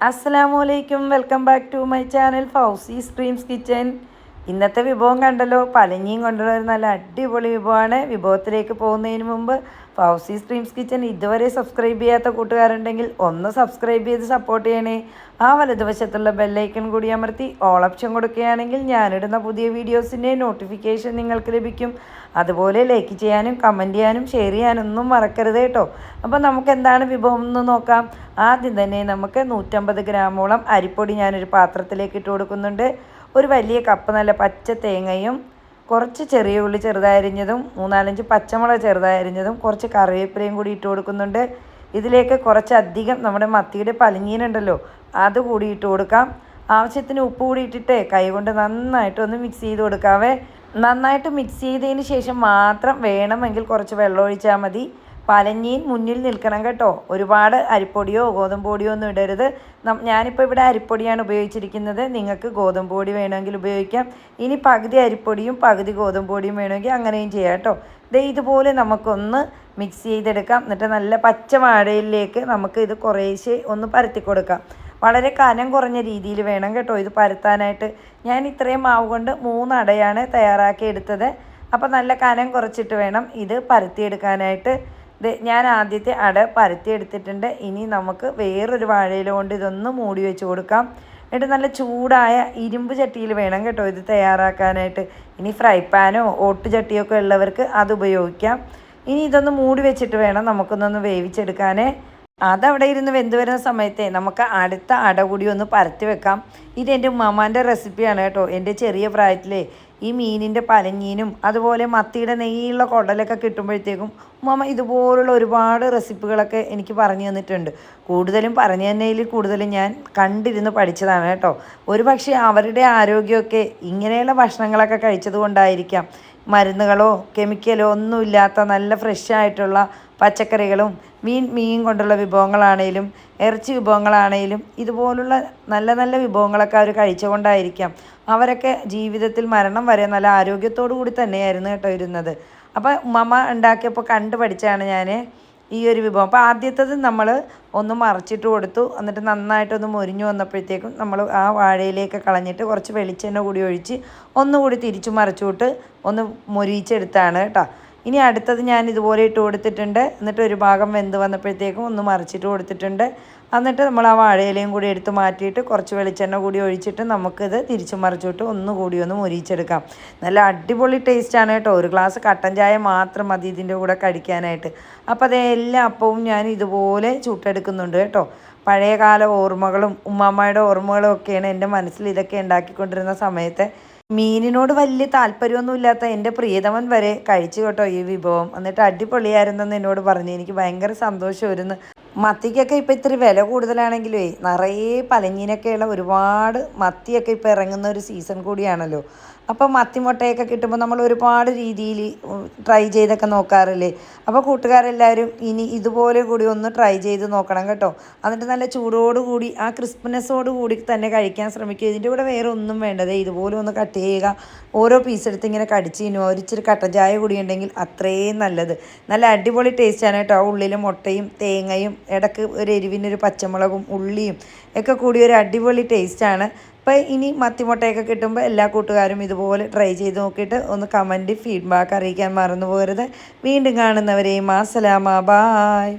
അസ്സലാമു അലൈക്കും welcome back to my channel Fousi streams kitchen ഇന്നത്തെ വിഭവം കണ്ടല്ലോ പലഞ്ഞിയും കൊണ്ടുള്ള ഒരു നല്ല അടിപൊളി വിഭവമാണ്. വിഭവത്തിലേക്ക് പോകുന്നതിന് മുമ്പ് ഫൗസി സ്ട്രീംസ് കിച്ചൻ ഇതുവരെ സബ്സ്ക്രൈബ് ചെയ്യാത്ത കൂട്ടുകാരുണ്ടെങ്കിൽ ഒന്ന് സബ്സ്ക്രൈബ് ചെയ്ത് സപ്പോർട്ട് ചെയ്യണേ. ആ വലതുവശത്തുള്ള ബെല്ലൈക്കൺ കൂടി അമർത്തി ഓൾ ഓപ്ഷൻ കൊടുക്കുകയാണെങ്കിൽ ഞാനിടുന്ന പുതിയ വീഡിയോസിന്റെ നോട്ടിഫിക്കേഷൻ നിങ്ങൾക്ക് ലഭിക്കും. അതുപോലെ ലൈക്ക് ചെയ്യാനും കമന്റ് ചെയ്യാനും ഷെയർ ചെയ്യാനും ഒന്നും മറക്കരുത് കേട്ടോ. അപ്പോൾ നമുക്ക് എന്താണ് വിഭവം എന്ന് നോക്കാം. ആദ്യം തന്നെ നമുക്ക് നൂറ്റമ്പത് ഗ്രാമോളം അരിപ്പൊടി ഞാനൊരു പാത്രത്തിലേക്ക് ഇട്ട് കൊടുക്കുന്നുണ്ട്. ഒരു വലിയ കപ്പ് നല്ല പച്ച തേങ്ങയും കുറച്ച് ചെറിയ ഉള്ളി ചെറുതായരിഞ്ഞതും മൂന്നാലഞ്ച് പച്ചമുളക് ചെറുതായരിഞ്ഞതും കുറച്ച് കറിവേപ്പിലയും കൂടി ഇട്ട് കൊടുക്കുന്നുണ്ട്. ഇതിലേക്ക് കുറച്ചധികം നമ്മുടെ മത്തിയുടെ പലിങ്ങീനുണ്ടല്ലോ അത് കൂടി ഇട്ട് കൊടുക്കാം. ആവശ്യത്തിന് ഉപ്പ് കൂടി ഇട്ടിട്ട് കൈകൊണ്ട് നന്നായിട്ട് ഒന്ന് മിക്സ് ചെയ്ത് കൊടുക്കാവേ. നന്നായിട്ട് മിക്സ് ചെയ്തതിന് ശേഷം മാത്രം വേണമെങ്കിൽ കുറച്ച് വെള്ളം ഒഴിച്ചാൽ മതി. പലഞ്ഞീൻ മുന്നിൽ നിൽക്കണം കേട്ടോ. ഒരുപാട് അരിപ്പൊടിയോ ഗോതമ്പൊടിയോ ഒന്നും ഇടരുത്. ഞാനിപ്പോൾ ഇവിടെ അരിപ്പൊടിയാണ് ഉപയോഗിച്ചിരിക്കുന്നത്. നിങ്ങൾക്ക് ഗോതമ്പ് പൊടി വേണമെങ്കിൽ ഉപയോഗിക്കാം. ഇനി പകുതി അരിപ്പൊടിയും പകുതി ഗോതമ്പൊടിയും വേണമെങ്കിൽ അങ്ങനെയും ചെയ്യാം കേട്ടോ. ദേ ഇതുപോലെ നമുക്കൊന്ന് മിക്സ് ചെയ്തെടുക്കാം. എന്നിട്ട് നല്ല പച്ച വാഴയിലേക്ക് നമുക്ക് ഇത് കുറേശ്ശെ ഒന്ന് പരത്തി കൊടുക്കാം. വളരെ കനം കുറഞ്ഞ രീതിയിൽ വേണം കേട്ടോ ഇത് പരത്താനായിട്ട്. ഞാൻ ഇത്രയും മാവ് കൊണ്ട് മൂന്നടയാണ് തയ്യാറാക്കി എടുത്തത്. അപ്പോൾ നല്ല കനം കുറച്ചിട്ട് വേണം ഇത് പരത്തിയെടുക്കാനായിട്ട്. ഞാൻ ആദ്യത്തെ അട പരത്തി എടുത്തിട്ടുണ്ട് ഇനി നമുക്ക് വേറൊരു വാഴയില കൊണ്ട് ഇതൊന്ന് മൂടി വെച്ച് കൊടുക്കാം. എന്നിട്ട് നല്ല ചൂടായ ഇരുമ്പ് ചട്ടിയിൽ വേണം കേട്ടോ ഇത് തയ്യാറാക്കാനായിട്ട്. ഇനി ഫ്രൈ പാനോ ഓട്ട് ചട്ടിയൊക്കെ ഉള്ളവർക്ക് അത് ഉപയോഗിക്കാം. ഇനി ഇതൊന്ന് മൂടി വെച്ചിട്ട് വേണം നമുക്കൊന്നൊന്ന് വേവിച്ചെടുക്കാനേ. അതവിടെ ഇരുന്ന് വെന്ത് വരുന്ന സമയത്തെ നമുക്ക് അടുത്ത അട കൂടി ഒന്ന് പരത്തി വെക്കാം. ഇത് എന്റെ ഉമ്മാമാന്റെ റെസിപ്പിയാണ് കേട്ടോ. എന്റെ ചെറിയ പ്രായത്തിലെ ഈ മീനിന്റെ പലഞ്ഞീനും അതുപോലെ മത്തിയുടെ നെയ്യുള്ള കുടലൊക്കെ കിട്ടുമ്പോഴത്തേക്കും ഉമ്മ ഇതുപോലുള്ള ഒരുപാട് റെസിപ്പികളൊക്കെ എനിക്ക് പറഞ്ഞു തന്നിട്ടുണ്ട്. കൂടുതലും പറഞ്ഞു തന്നതിൽ കൂടുതലും ഞാൻ കണ്ടിരുന്ന് പഠിച്ചതാണ് കേട്ടോ. ഒരു പക്ഷേ അവരുടെ ആരോഗ്യമൊക്കെ ഇങ്ങനെയുള്ള ഭക്ഷണങ്ങളൊക്കെ കഴിച്ചത് കൊണ്ടായിരിക്കാം മരുന്നുകളോ കെമിക്കലോ ഒന്നുമില്ലാത്ത നല്ല ഫ്രഷ് ആയിട്ടുള്ള പച്ചക്കറികളും മീൻ മീൻ കൊണ്ടുള്ള വിഭവങ്ങളാണേലും ഇറച്ചി വിഭവങ്ങളാണേലും ഇതുപോലുള്ള നല്ല നല്ല വിഭവങ്ങളൊക്കെ അവർ കഴിച്ചുകൊണ്ടായിരിക്കാം. അവരൊക്കെ ജീവിതത്തിൽ മരണം വരെ നല്ല ആരോഗ്യത്തോടു കൂടി തന്നെയായിരുന്നു കേട്ടോ ഇരുന്നത്. അപ്പോൾ ഉമ്മ ഉണ്ടാക്കിയപ്പോൾ കണ്ടു പഠിച്ചാണ് ഞാൻ ഈ ഒരു വിഭവം. അപ്പോൾ ആദ്യത്തത് നമ്മൾ ഒന്ന് മറിച്ചിട്ട് കൊടുത്തു. എന്നിട്ട് നന്നായിട്ടൊന്ന് മുരിഞ്ഞു വന്നപ്പോഴത്തേക്കും നമ്മൾ ആ വാഴയിലേക്ക് കളഞ്ഞിട്ട് കുറച്ച് വെളിച്ചെണ്ണ കൂടി ഒഴിച്ച് ഒന്നുകൂടി തിരിച്ചു മറിച്ചു വിട്ട് ഒന്ന് മൊരിയിച്ചെടുത്താണ് കേട്ടോ. ഇനി അടുത്തത് ഞാൻ ഇതുപോലെ ഇട്ട് കൊടുത്തിട്ടുണ്ട്. എന്നിട്ട് ഒരു ഭാഗം വെന്ത് വന്നപ്പോഴത്തേക്കും ഒന്ന് മറിച്ചിട്ട് കൊടുത്തിട്ടുണ്ട്. എന്നിട്ട് നമ്മൾ ആ വാഴയിലയും കൂടി എടുത്ത് മാറ്റിയിട്ട് കുറച്ച് വെളിച്ചെണ്ണ കൂടി ഒഴിച്ചിട്ട് നമുക്കിത് തിരിച്ചു മറിച്ചിട്ട് ഒന്ന് കൂടി ഒന്ന് മുരിച്ചെടുക്കാം നല്ല അടിപൊളി ടേസ്റ്റാണ് കേട്ടോ. ഒരു ഗ്ലാസ് കട്ടൻ ചായ മാത്രം മതി ഇതിന്റെ കൂടെ കഴിക്കാനായിട്ട് അപ്പോൾ അതേ എല്ലാ അപ്പവും ഞാൻ ഇതുപോലെ ചൂട്ടെടുക്കുന്നുണ്ട് കേട്ടോ. പഴയകാല ഓർമ്മകളും ഉമ്മാമ്മയുടെ ഓർമ്മകളും ഒക്കെയാണ് എന്റെ മനസ്സിൽ ഇതൊക്കെ ഉണ്ടാക്കിക്കൊണ്ടിരുന്ന സമയത്ത് മീനിനോട് വലിയ താല്പര്യമൊന്നും ഇല്ലാത്ത എന്റെ പ്രിയതമൻ വരെ കഴിച്ചു കേട്ടോ ഈ വിഭവം. എന്നിട്ട് അടിപൊളിയായിരുന്നെന്ന് എന്നോട് പറഞ്ഞു. എനിക്ക് ഭയങ്കര സന്തോഷമായിരുന്നു മത്തിക്കൊക്കെ ഇപ്പം ഇത്തിരി വില കൂടുതലാണെങ്കിലേ നിറയെ പലഞ്ഞീനൊക്കെയുള്ള ഒരുപാട് മത്തിയൊക്കെ ഇപ്പോൾ ഇറങ്ങുന്ന ഒരു സീസൺ കൂടിയാണല്ലോ. അപ്പോൾ മത്തിമുട്ടയൊക്കെ കിട്ടുമ്പോൾ നമ്മൾ ഒരുപാട് രീതിയിൽ ട്രൈ ചെയ്തൊക്കെ നോക്കാറില്ലേ? അപ്പോൾ കൂട്ടുകാരെല്ലാവരും ഇനി ഇതുപോലെ കൂടി ഒന്ന് ട്രൈ ചെയ്ത് നോക്കണം കേട്ടോ. എന്നിട്ട് നല്ല ചൂടോടുകൂടി ആ ക്രിസ്പിനെസ്സോട് കൂടി തന്നെ കഴിക്കാൻ ശ്രമിക്കുക. ഇതിന്റെ കൂടെ വേറെ ഒന്നും വേണ്ടതേ ഇതുപോലെ ഒന്ന് കട്ട് ചെയ്യുക. ഓരോ പീസ് എടുത്ത് ഇങ്ങനെ കടിച്ച് ഇനി ഒരിച്ചിരി കട്ടൻ ചായ കൂടി ഉണ്ടെങ്കിൽ അത്രയും നല്ലത്. നല്ല അടിപൊളി ടേസ്റ്റാണ് കേട്ടോ. ഉള്ളിൽ മുട്ടയും തേങ്ങയും ഇടയ്ക്ക് ഒരു എരിവിനൊരു പച്ചമുളകും ഉള്ളിയും ഒക്കെ കൂടി ഒരു അടിപൊളി ടേസ്റ്റാണ് അപ്പോൾ ഇനി മത്തിമുട്ടയൊക്കെ കിട്ടുമ്പോൾ എല്ലാ കൂട്ടുകാരും ഇതുപോലെ ട്രൈ ചെയ്ത് നോക്കിയിട്ട് ഒന്ന് കമന്റ് ഫീഡ്ബാക്ക് അറിയിക്കാൻ മറന്നു പോകരുത്. വീണ്ടും കാണുന്നവരെയും അസലാമ ബായ്